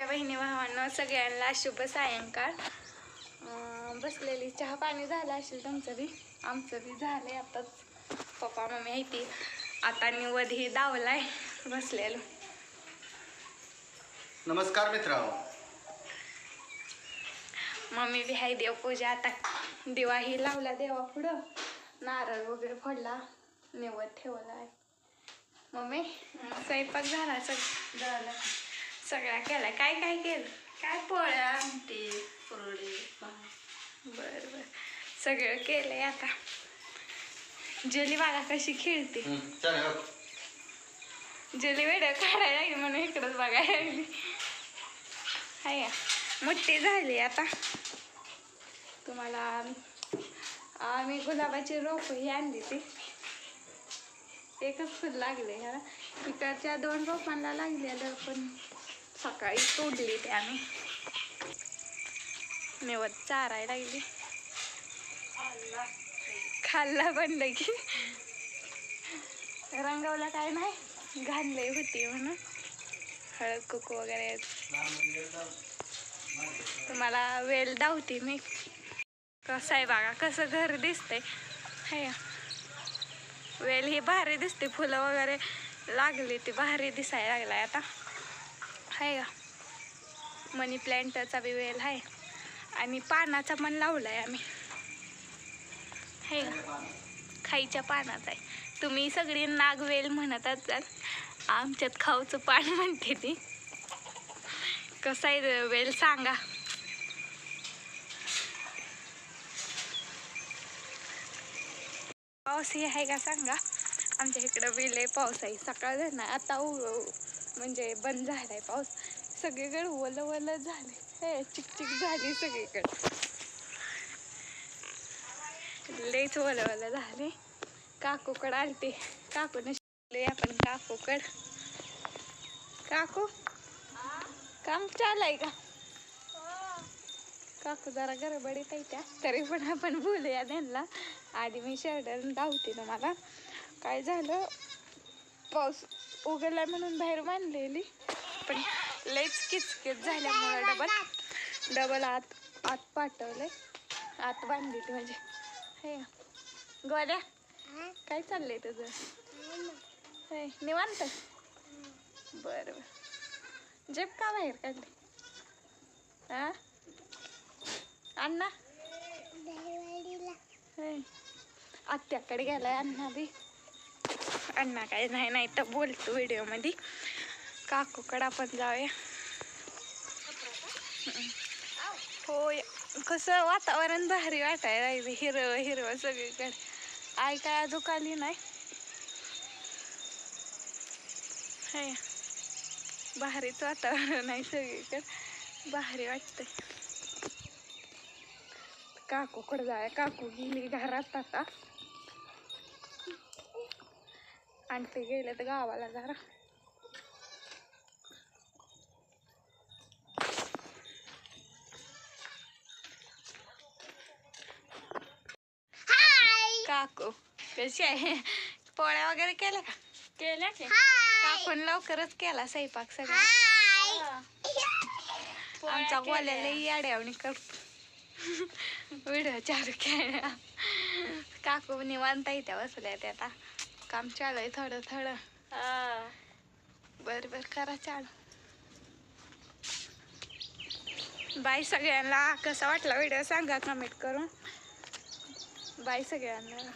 बहिणी भावांनो सगळ्यांना शुभ सायंकाळ. बसलेली. चहा पाणी झालं असेल तुमचं बी? आमचं बी झालंय आताच. पप्पा मम्मी आहे ती. आता निवद ही दावलाय बसलेलो. नमस्कार मित्रांनो. मम्मी बी हाय देवपूजा. आता दिवा ही लावला देवा पुढं. नारळ वगैरे फोडला. निवद ठेवला आहे मम्मी स्वयंपाक झाला सग झालं. सगळा केला. काय काय केलं? काय पोळ्या आमटी कुरडी बर बर. सगळं केलंय आता. जेली बघा कशी खेळते? चल हो. जेली वेळ काढायला लागली म्हणून इकडंच बघायला लागली. हाय? मोठी झाली आता. तुम्हाला आम्ही गुलाबाची रोप ही आणली ती. एकच फुल लागले ह्याला. इकडच्या दोन रोपांना लागलेलं पण. सकाळी तोडली ते आम्ही मेवत चारायला लागली खाल्ला पण की रंगवला काय नाही घालले होती म्हणून. हळद कुकू वगैरे. तुम्हाला वेल धावते मी. कसं आहे बघा कसं घर दिसतंय. हाय. वेल ही भारी दिसते फुलं वगैरे लागली ती भारी दिसायला लागलाय आता. आहे का? मनी प्लॅन्टचा बी वेल आहे आणि पानाचा पण लावला आहे आम्ही. आहे का? खाईच्या पानाचा आहे. तुम्ही सगळी नागवेल म्हणत असाल. आमच्यात खाऊचं पान म्हणते ती. कसं आहे वेल सांगा. पाऊस हे आहे का सांगा? आमच्या इकडं वेल आहे पाऊस आहे. सकाळ ना आता म्हणजे बंद झालाय पाऊस. सगळीकडे ओलं ओलं झाले हे चिकचिक झाली सगळीकडे. लईच ओलं ओलं झाले काकूकडं आलते. काकूने शिकले आपण काकूकड. काकू? काम चालाय का? काकू जरा गडबडीत आहे त्या. तरी पण आपण बोलूया त्यांना. आधी मी शर्ट धावते तुम्हाला. काय झालं? पाऊस उघडला म्हणून बाहेर बांधलेली. पण लईच किचकिच झाल्यामुळं डबल डबल आत आत पाठवलंय. आत बांधली ती म्हणजे. हे गोड्या काय चाललंय तुझं? हे निवांत? बरं बरं. जेप का बाहेर काढली? हा अण्णा. आत्याकडे गेलाय अण्णा बी. काकांना काय नाही नाही तर बोलतो व्हिडिओमध्ये. काकूकडं आपण जाऊया. होय कसं वातावरण भारी वाटाय राहिले हिरवं हिरवं सगळीकडे. आई काय अजून आली नाही? हाय. भारीच वातावरण आहे सगळीकडे. भारी वाटतंय. काकूकडं जाय काकू गेली घरात आता. आणि ते गेले तर गावाला जरा. काकू कशी आहे? पोळ्या वगैरे केल्या का? केल्या की. काकून लवकरच केला स्वयंपाक सगळा. आमचा गोल्याला याड्यावणी करतो व्हिडिओ चालू केला काकू निवांत इथे बसल्या त्या आता. काम चालू आहे थोडं थोडं. बर बर करा चालू. बाय सगळ्यांना कसा वाटला व्हिडिओ सांगा कमेंट करून. बाय सगळ्यांना.